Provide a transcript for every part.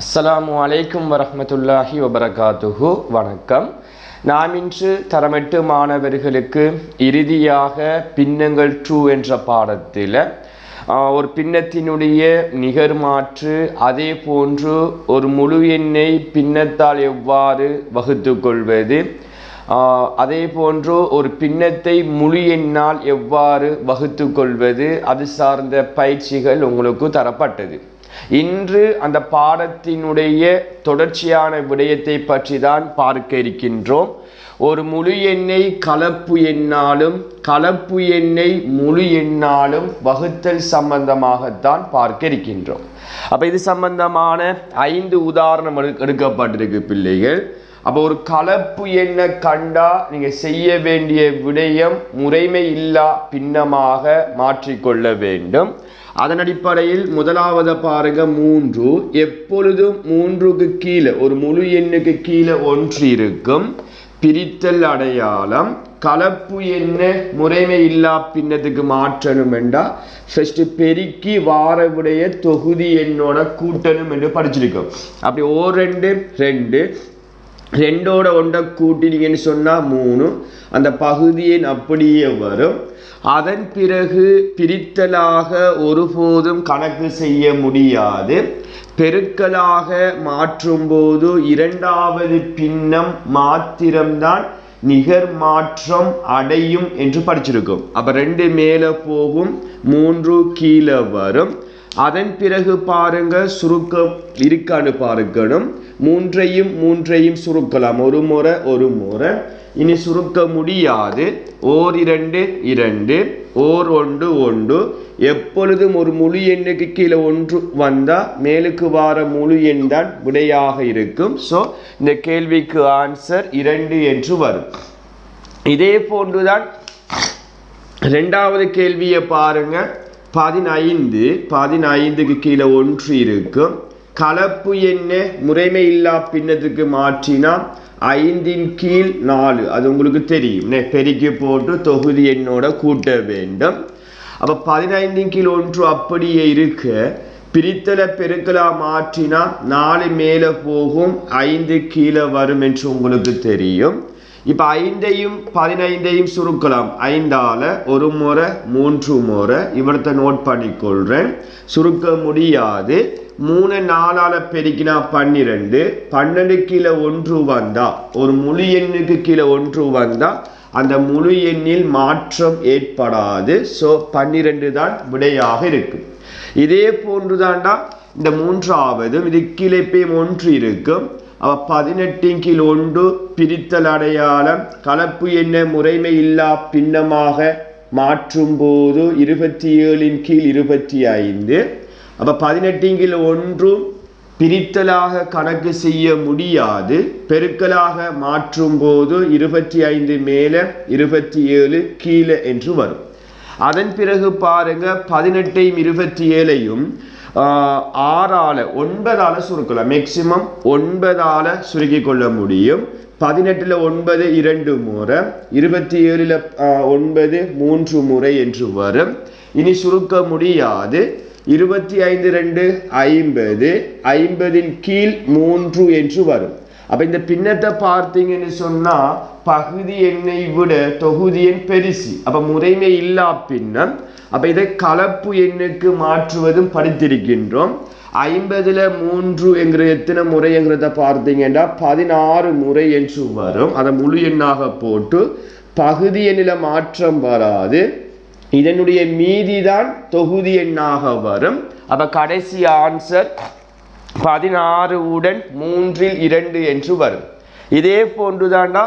அஸ்ஸலாமு அலைக்கும் வரமத்துல்லாஹி வபரகாத்துஹு. வணக்கம். நாம் இன்று தரமெட்டு மாணவர்களுக்கு இறுதியாக பின்னங்கள் டூ என்ற பாடத்தில் ஒரு பின்னத்தினுடைய நிகர் மாற்று அதே போன்று ஒரு முழு எண்ணை பின்னத்தால் எவ்வாறு வகுத்து கொள்வது அதே போன்று ஒரு பின்னத்தை முழு எண்ணால் எவ்வாறு வகுத்து கொள்வது அது சார்ந்த பயிற்சிகள் உங்களுக்கு தரப்பட்டது. இன்று அந்த பாடத்தினுடைய தொடர்ச்சியான விடயத்தை பற்றி தான் பார்க்க இருக்கின்றோம். ஒரு முழு எண்ணை கலப்பு எண்ணாலும் கலப்பு எண்ணை முழு எண்ணாலும் வகுத்தல் சம்பந்தமாகத்தான் பார்க்க இருக்கின்றோம். அப்ப இது சம்பந்தமான ஐந்து உதாரணம் எடுக்கப்பட்டிருக்கு பிள்ளைகள். அப்போ ஒரு கலப்பு எண்ணை கண்டா நீங்க செய்ய வேண்டிய விடயம் முறைமை இல்லா பின்னமாக மாற்றிக்கொள்ள வேண்டும். அதன் அடிப்படையில் முதலாவது பாருங்க மூன்று. எப்பொழுதும் மூன்றுக்கு கீழே ஒரு முழு எண்ணுக்கு கீழே ஒன்று இருக்கும் பிரித்தல் அடையாளம் கலப்பு என்ன முறைமை இல்லா பின்னத்துக்கு மாற்றணும் என்றா ஃபர்ஸ்ட் பெருக்கி வாரவுடைய தொகுதி எண்ணோட கூட்டணும் என்று படிச்சிருக்கோம். அப்படி ஓ ரெண்டு ரெண்டு. ரெண்டோட ஒன்றை கூட்டினீங்கன்னு சொன்னால் மூணு. அந்த பகுதியின் அப்படியே வரும். அதன் பிறகு பிரித்தலாக ஒருபோதும் கணக்கு செய்ய முடியாது. பெருக்கலாக மாற்றும்போது இரண்டாவது பின்னம் மாத்திரம்தான் நிகர் மாற்றம் அடையும் என்று படிச்சிருக்கும். அப்போ ரெண்டு மேலே போகும் மூன்று கீழே வரும். அதன் பிறகு பாருங்க சுருக்கம் இருக்கான்னு பார்க்கணும் மூன்றையும் மூன்றையும் சுருக்கலாம். ஒரு முறை ஒரு முறை. இனி சுருக்க முடியாது. ஓர் இரண்டு இரண்டு. ஓர் ஒன்று ஒன்று. எப்பொழுதும் ஒரு முழு எண்ணுக்கு கீழே ஒன்று வந்தால் மேலுக்கு வார முழு எண் தான் விடையாக இருக்கும். ஸோ இந்த கேள்விக்கு ஆன்சர் இரண்டு என்று வரும். இதே போன்றுதான் ரெண்டாவது கேள்வியை பாருங்கள் பதினைந்து பதினைந்துக்கு கீழே ஒன்று இருக்கும். கலப்பு என்ன? முறைமை இல்லா பின்னத்துக்கு மாற்றினா ஐந்தின் கீழ் நாலு. அது உங்களுக்கு தெரியும். பெருக்கி போட்டு தொகுதி எண்ணோட கூட்ட வேண்டும். அப்போ பதினைந்தின் கீழ் ஒன்று அப்படியே இருக்க. பிரித்தலை பெருக்கலா மாற்றினா நாலு மேலே போகும் ஐந்து கீழே வரும் என்று உங்களுக்கு தெரியும். இப்போ ஐந்தையும் பதினைந்தையும் சுருக்கலாம். ஐந்தால ஒரு முறை மூன்று முறை இவரத்தை நோட் பண்ணிக்கொள்கிறேன் சுருக்க முடியாது. மூணு நாலால பெருக்கினா பன்னிரெண்டு. பன்னெண்டு கீழே ஒன்று வந்தால் ஒரு முழு எண்ணுக்கு கீழே ஒன்று வந்தால் அந்த முழு எண்ணில் மாற்றம் ஏற்படாது. ஸோ பன்னிரெண்டு தான் விடையாக இருக்கும். இதே போன்றுதான்டா இந்த மூன்றாவதும் இது கீழே ஒன்று இருக்கும். பதினெட்டின் கீழ் ஒன்று பிரித்தல் அடையாளம் கலப்பு என்ன முறைமை இல்லா பின்னமாக மாற்றும்போது இருபத்தி ஏழின் கீழ் இருபத்தி ஐந்து அப்ப பதினெட்டின் கீழ் ஒன்று பிரித்தலாக கணக்கு செய்ய முடியாது பெருக்கலாக மாற்றும் போது இருபத்தி ஐந்து மேலே இருபத்தி ஏழு கீழே என்று வரும் அதன் பிறகு பாருங்க பதினெட்டையும் இருபத்தி ஏழையும் ஆறால ஒன்பதால் சுருக்கலாம் மேக்சிமம் ஒன்பதால் சுருக்கி கொள்ள முடியும். பதினெட்டில் ஒன்பது இரண்டு முறை. இருபத்தி ஏழில் ஒன்பது மூன்று முறை என்று வரும். இனி சுருக்க முடியாது. இருபத்தி ஐந்து ரெண்டு ஐம்பது. ஐம்பதின் கீழ் மூன்று என்று வரும். அப்ப இந்த பின்னத்தை பார்த்தீங்கன்னு சொன்னா பகுதி எண்ணை விட தொகுதி எண் பெருசு. அப்ப முறைமை இல்லா பின்னம் அப்ப இதை கலப்பு எண்ணுக்கு மாற்றுவதும் படித்திருக்கின்றோம். ஐம்பதுல மூன்று என்கிற எத்தனை முறைங்கிறத பார்த்தீங்கன்னா பதினாறு முறை என்று வரும். அதை முழு எண்ணாக போட்டு பகுதி எண்ணில மாற்றம் வராது. இதனுடைய மீதிதான் தொகுதி எண்ணாக வரும். அப்ப கடைசி ஆன்சர் பதினாறு உடன் மூன்றில் இரண்டு என்று வரும். இதே போன்றுதான்டா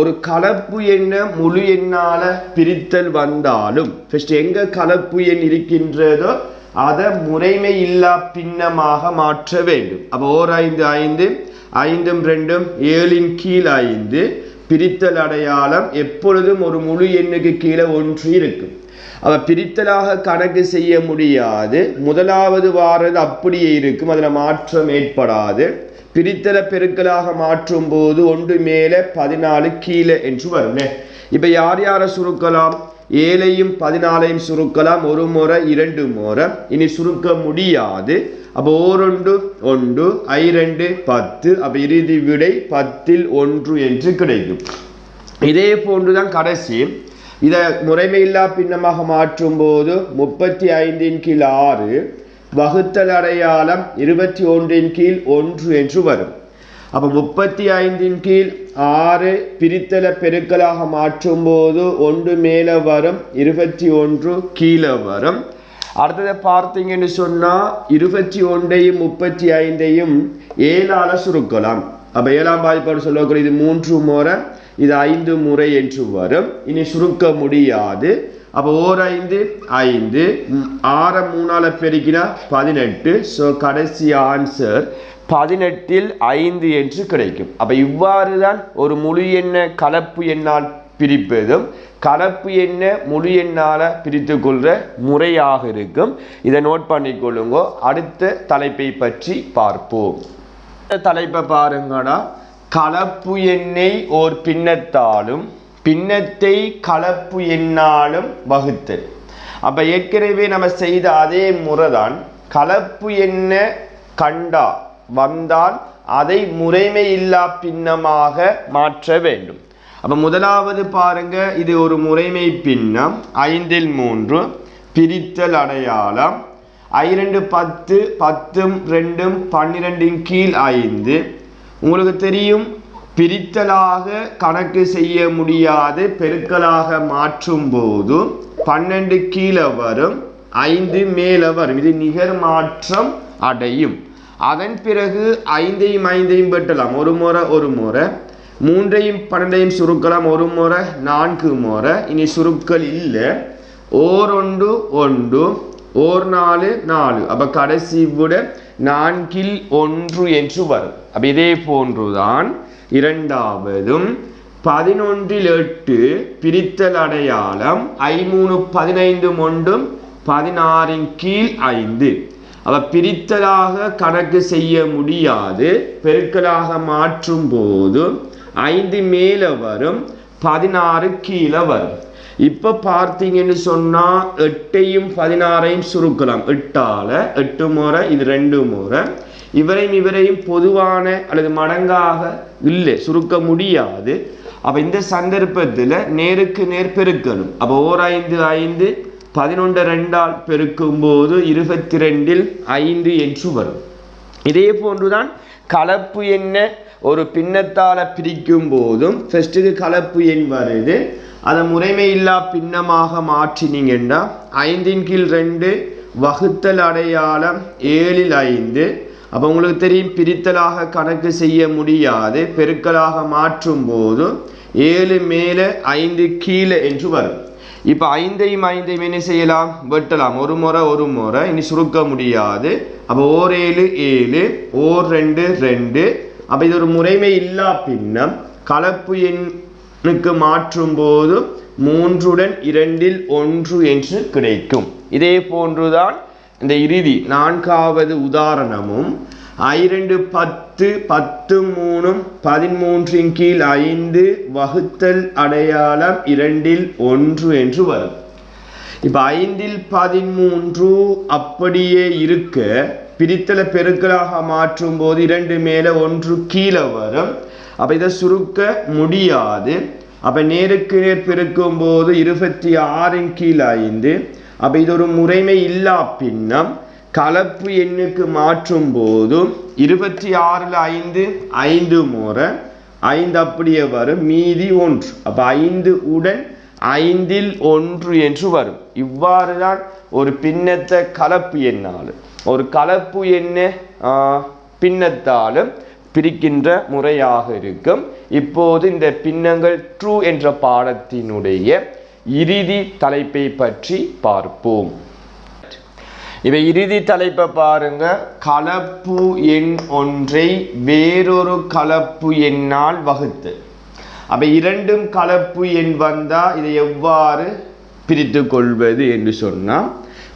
ஒரு கலப்பு எண்ண முழு எண்ணால பிரித்தல் வந்தாலும் ஃபர்ஸ்ட் எங்க கலப்பு எண் இருக்கின்றதோ அதை முறைமை இல்லா பின்னமாக மாற்ற வேண்டும். அப்போ ஓர் ஐந்து ஐந்து ஐந்தும் ரெண்டும் ஏழின் கீழ் ஐந்து பிரித்தல் அடையாளம் எப்பொழுதும் ஒரு முழு எண்ணுக்கு கீழே ஒன்று இருக்கும். அவ பிரித்தலாக கணக்கு செய்ய முடியாது. முதலாவது வாரது அப்படியே இருக்கும். அதுல மாற்றம் ஏற்படாது. பிரித்தல பெருக்கலாக மாற்றும் போது ஒன்று மேலே பதினாலு கீழே என்று வரும். இப்ப யார் யாரை சுருக்கலாம்? ஏழையும் பதினாலையும் சுருக்கலாம். ஒரு முறை இரண்டு முறை. இனி சுருக்க முடியாது. அப்போ ஓரொண்டு ஒன்று ஐ ரெண்டு பத்து. அப்போ இறுதி விடை பத்தில் ஒன்று என்று கிடைக்கும். இதே போன்றுதான் கடைசி. இதை முறைமையில்லா பின்னமாக மாற்றும் போது முப்பத்தி ஐந்தின் கீழ் ஆறு வகுத்தல் அடையாளம் இருபத்தி ஒன்றின் கீழ் ஒன்று என்று வரும். அப்போ முப்பத்தி ஐந்தின் கீழ் ஆறு பிரித்தல பெருக்கலாக மாற்றும் போது ஒன்று மேலே வரும் இருபத்தி ஒன்று கீழே வரும். அடுத்ததை பார்த்தீங்கன்னு சொன்னால் இருபத்தி ஒன்றையும் முப்பத்தி ஐந்தையும் ஏழால சுருக்கலாம். அப்போ ஏழாம் பாதிப்பாடு சொல்லக்கூடிய இது மூன்று முறை இது ஐந்து முறை என்று வரும். இனி சுருக்க முடியாது. அப்போ ஓர் ஐந்து ஐந்து ஆற மூணால் மூணால பெருக்கினா பதினெட்டு. ஸோ கடைசி ஆன்சர் பதினெட்டில் ஐந்து என்று கிடைக்கும். அப்போ இவ்வாறு தான் ஒரு முழு எண்ண கலப்பு எண்ணால் பிரிப்பதும் கலப்பு எண்ண முழு எண்ணால் பிரித்து கொள்கிற முறையாக இருக்கும். இதை நோட் பண்ணிக்கொள்ளுங்க. அடுத்த தலைப்பை பற்றி பார்ப்போம். தலைப்பை பாருங்கடா. கலப்பு எண்ணெய் ஓர் பின்னத்தாலும் பின்னத்தை கலப்பு எண்ணாலும் வகுத்தல். அப்போ ஏற்கனவே நம்ம செய்த அதே முறைதான் கலப்பு எண்ண கண்டா வந்தால் அதை முறைமை இல்லா பின்னமாக மாற்ற வேண்டும். அப்போ முதலாவது பாருங்க இது ஒரு முறைமை பின்னம் ஐந்தில் மூன்று பிரித்தல் அடையாளம் ஐரெண்டு பத்து பத்தும் ரெண்டும் பன்னிரெண்டின் கீழ் ஐந்து உங்களுக்கு தெரியும் பிரித்தலாக கணக்கு செய்ய முடியாது பெருக்கலாக மாற்றும் போது பன்னெண்டு கீழே வரும் ஐந்து மேலே வரும். இது நிகர் மாற்றம் அடையும். அதன் பிறகு ஐந்தையும் ஐந்தையும் வெட்டலாம். ஒரு முறை ஒரு முறை. மூன்றையும் பன்னெண்டையும் சுருக்கலாம். ஒரு முறை நான்கு முறை. இனி சுருக்கள் இல்லை. ஓரொண்டு ஒன்று. ஓர் நாலு நாலு. அப்ப கடைசி விட நான்கில் ஒன்று என்று வரும். அப்ப இதே போன்றுதான் இரண்டாவதும் பதினொன்றில் எட்டு பிரித்தல் அடையாளம் ஐமூணு பதினைந்து ஒன்றும் பதினாறின் கீழ் ஐந்து. அவ பிரித்தலாக கணக்கு செய்ய முடியாது. பெருக்கலாக மாற்றும் போது ஐந்து மேலே வரும் பதினாறு கீழே வரும். இப்போ பார்த்தீங்கன்னு சொன்னால் எட்டையும் பதினாறையும் சுருக்கலாம். எட்டால் எட்டு முறை இது ரெண்டு முறை இவரையும் இவரையும் பொதுவான அல்லது மடங்காக இல்லை சுருக்க முடியாது. அப்போ இந்த சந்தர்ப்பத்தில் நேருக்கு நேர் பெருக்கணும். அப்போ ஓர் ஐந்து ஐந்து பதினொன்று ரெண்டால் பெருக்கும் போது இருபத்தி ரெண்டில் ஐந்து என்று வரும். இதே போன்றுதான் கலப்பு என்ன? ஒரு பின்னத்தால் பிரிக்கும் போதும் ஃபர்ஸ்ட்டுக்கு கலப்பு எண் வருது. அதை முறைமையில்லா பின்னமாக மாற்றினீங்கன்னா ஐந்தின் கீழ் ரெண்டு வகுத்தல் அடையாளம் ஏழில் ஐந்து. அப்போ உங்களுக்கு தெரியும் பிரித்தலாக கணக்கு செய்ய முடியாது. பெருக்கலாக மாற்றும் போது ஏழு மேலே ஐந்து கீழே என்று வரும். இப்போ ஐந்தையும் ஐந்தையும் என்ன செய்யலாம்? வெட்டலாம். ஒரு முறை ஒரு முறை. இனி சுருக்க முடியாது. அப்போ ஓர் ஏழு ஏழு. ஓர் ரெண்டு ரெண்டு. அப்போ இது ஒரு முறைமை இல்லா பின்னம். கலப்பு எண்ணுக்கு மாற்றும் போது மூன்றுடன் இரண்டில் ஒன்று என்று கிடைக்கும். இதே போன்றுதான் இந்த இறுதி நான்காவது உதாரணமும். ஐரெண்டு பத்து பத்து மூணும் பதிமூன்றின் கீழ் ஐந்து வகுத்தல் அடையாளம் இரண்டில் ஒன்று என்று வரும். இப்போ ஐந்தில் பதிமூன்று அப்படியே இருக்க பிரித்தலை பெருக்கலாக மாற்றும் போது இரண்டு மேலே ஒன்று கீழே வரும். அப்போ இதை சுருக்க முடியாது. அப்போ நேருக்கு நேர் பெருக்கும் போது இருபத்தி ஆறின் கீழ் ஐந்து. அப்போ இது ஒரு முறைமை இல்லா பின்னம். கலப்பு எண்ணுக்கு மாற்றும் போதும் இருபத்தி ஆறில் ஐந்து ஐந்து முறை. ஐந்து அப்படியே வரும் மீதி ஒன்று. அப்போ ஐந்து உடன் ஐந்தில் ஒன்று என்று வரும். இவ்வாறு தான் ஒரு பின்னத்தை கலப்பு எண்ணாலும். ஒரு கலப்பு எண்ண பின்னத்தாலும் பிரிக்கின்ற முறையாக இருக்கும். இப்போது இந்த பின்னங்கள் ட்ரூ என்ற பாடத்தினுடைய இறுதி தலைப்பை பற்றி பார்ப்போம். இவை இறுதி தலைப்பை பாருங்க. கலப்பு எண் ஒன்றை வேறொரு கலப்பு எண்ணால் வகுத்து. அப்ப இரண்டும் கலப்பு எண் வந்தா இதை எவ்வாறு பிரித்து கொள்வது என்று சொன்னால்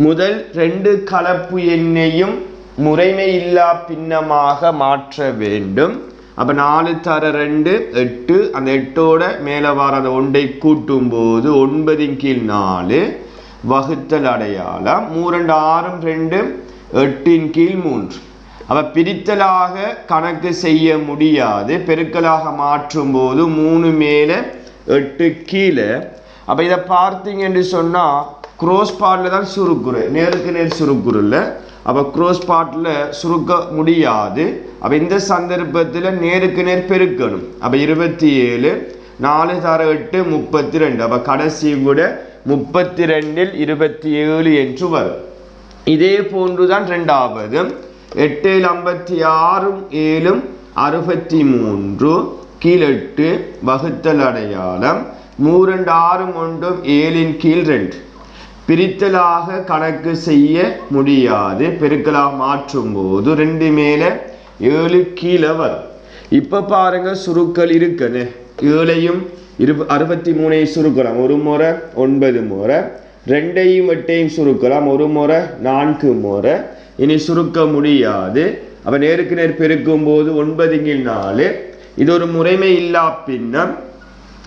முதல் ரெண்டு கலப்பு எண்ணையும் முறைமை இல்லா பின்னமாக மாற்ற வேண்டும். அப்போ நாலு தர ரெண்டு எட்டு அந்த எட்டோட மேலே வர அந்த ஒன்றை கூட்டும் போது ஒன்பதின் கீழ் நாலு. வகுத்தல் அடையாளம் மூரண்டு ஆறும் ரெண்டு எட்டின் கீழ் மூன்று. அப்போ பிரித்தலாக கணக்கு செய்ய முடியாது. பெருக்கலாக மாற்றும் போது மூணு மேலே எட்டு கீழே. அப்போ இதை பார்த்தீங்கன்னு சொன்னால் க்ரோஸ் பாட்டில் தான் சுருக்குரு. நேருக்கு நேர் சுருக்குறில் அப்போ க்ரோஸ் பாட்டில் சுருக்க முடியாது. அப்போ இந்த சந்தர்ப்பத்தில் நேருக்கு நேர் பெருக்கணும். அப்போ இருபத்தி ஏழு நாலு தர எட்டு முப்பத்தி ரெண்டு அப்போ கடைசி கூட முப்பத்தி ரெண்டில் இருபத்தி ஏழு என்று வரும். இதே போன்றுதான் ரெண்டாவது. எட்டில் ஐம்பத்தி ஆறும் ஏழும் அறுபத்தி மூன்று கீழெட்டு வகுத்தல் அடையாளம். மூரெண்டு ஆறும் ஒன்றும் ஏழின் கீழ் ரெண்டு. பிரித்தலாக கணக்கு செய்ய முடியாது. பெருக்கலாக மாற்றும் போது ரெண்டு மேலே ஏழு கீழே வரும். இப்போ பாருங்க சுருக்கள் இருக்குன்னு. ஏழையும் இரு அறுபத்தி மூணையும் சுருக்கலாம். ஒரு முறை ஒன்பது முறை. ரெண்டையும் எட்டையும் சுருக்கலாம். ஒரு முறை நான்கு முறை. இனி சுருக்க முடியாது. அப்போ நேருக்கு நேர் பெருக்கும் போது ஒன்பதுங்கில் நாலு. இது ஒரு முறைமை இல்லா பின்னம்.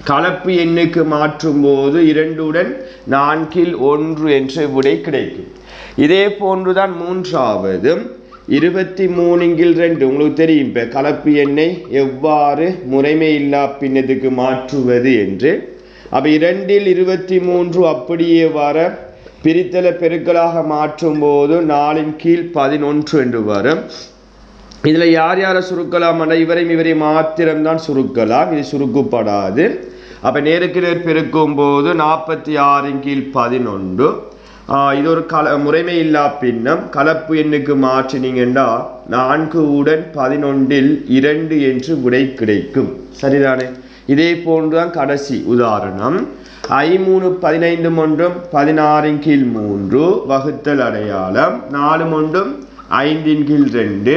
கலப்பு எண்ணுக்கு மாற்றும் போது இரண்டுடன் நான்கில் ஒன்று என்ற விடை கிடைக்கும். இதே போன்றுதான் மூன்றாவது. இருபத்தி மூணுங்கில் ரெண்டு. உங்களுக்கு தெரியும் இப்போ கலப்பு எண்ணை எவ்வாறு முறைமை இல்லா பின்னத்துக்கு மாற்றுவது என்று. அப்போ இரண்டில் இருபத்தி மூன்று அப்படியே வர பிரித்தலை பெருக்கலாக மாற்றும் போது நாலின் கீழ் பதினொன்று என்று வரும். இதில் யார் யாரை சுருக்கலாம்? அல்ல இவரையும் இவரை மாத்திரம்தான் சுருக்கலாம். இது சுருக்கப்படாது. அப்போ நேருக்கு நேர் பெருக்கும் போது நாற்பத்தி ஆறின் கீழ் பதினொன்று. இது ஒரு கல முறைமை இல்லா பின்னம். கலப்பு எண்ணுக்கு மாற்றினீங்கன்னா நான்கு உடன் பதினொன்றில் இரண்டு என்று விடை கிடைக்கும். சரிதானே? இதே போன்றுதான் கடைசி உதாரணம். ஐமூணு பதினைந்து ஒன்றும் பதினாறின் கீழ் மூன்று வகுத்தல் அடையாளம். நாலு ஒன்றும் ஐந்தின் கீழ் ரெண்டு.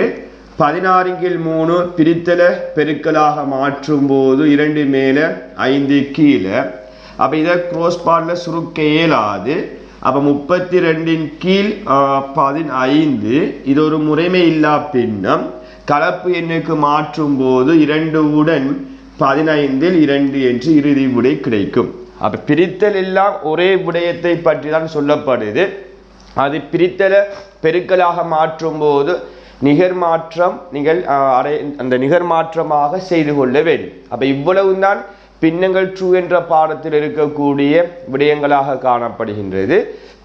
பதினாறுங்கில் கீழ் மூணு பிரித்தலை பெருக்கலாக மாற்றும் போது இரண்டு மேலே ஐந்து கீழே. அப்போ இதை க்ரோஸ் பாடில் சுருக்க இயலாது. அப்போ முப்பத்தி ரெண்டின் கீழ் பதினைந்து. இது ஒரு முறைமை இல்லா பின்னம். கலப்பு எண்ணுக்கு மாற்றும் போது இரண்டு உடன் பதினைந்தில் இரண்டு என்று இறுதி விடை கிடைக்கும். அப்போ பிரித்தல் எல்லாம் ஒரே விடயத்தை பற்றி தான் சொல்லப்படுது. அது பிரித்தலை பெருக்கலாக மாற்றும் போது நிகர் மாற்றம் அடை அந்த நிகர்மாற்றமாக செய்து கொள்ள வேண்டும். அப்போ இவ்வளவு தான் பின்னங்கள் ட்ரூ என்ற பாடத்தில் இருக்கக்கூடிய விடயங்களாக காணப்படுகின்றது.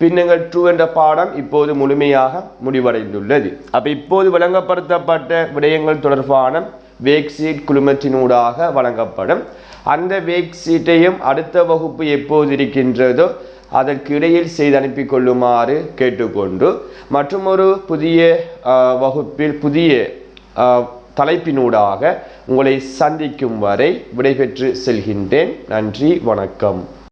பின்னங்கள் ட்ரூ என்ற பாடம் இப்போது முழுமையாக முடிவடைந்துள்ளது. அப்போ இப்போது வழங்கப்படுத்தப்பட்ட விடயங்கள் தொடர்பான வேக் சீட் குழுமத்தினூடாக வழங்கப்படும். அந்த வேக் சீட்டையும் அடுத்த வகுப்பு எப்போது இருக்கின்றதோ அதற்கு இடையில் செய்து அனுப்பி கொள்ளுமாறு கேட்டுக்கொண்டு மற்றும் ஒரு புதிய வகுப்பில் புதிய தலைப்பினூடாக உங்களை சந்திக்கும் வரை விடைபெற்று செல்கின்றேன். நன்றி வணக்கம்.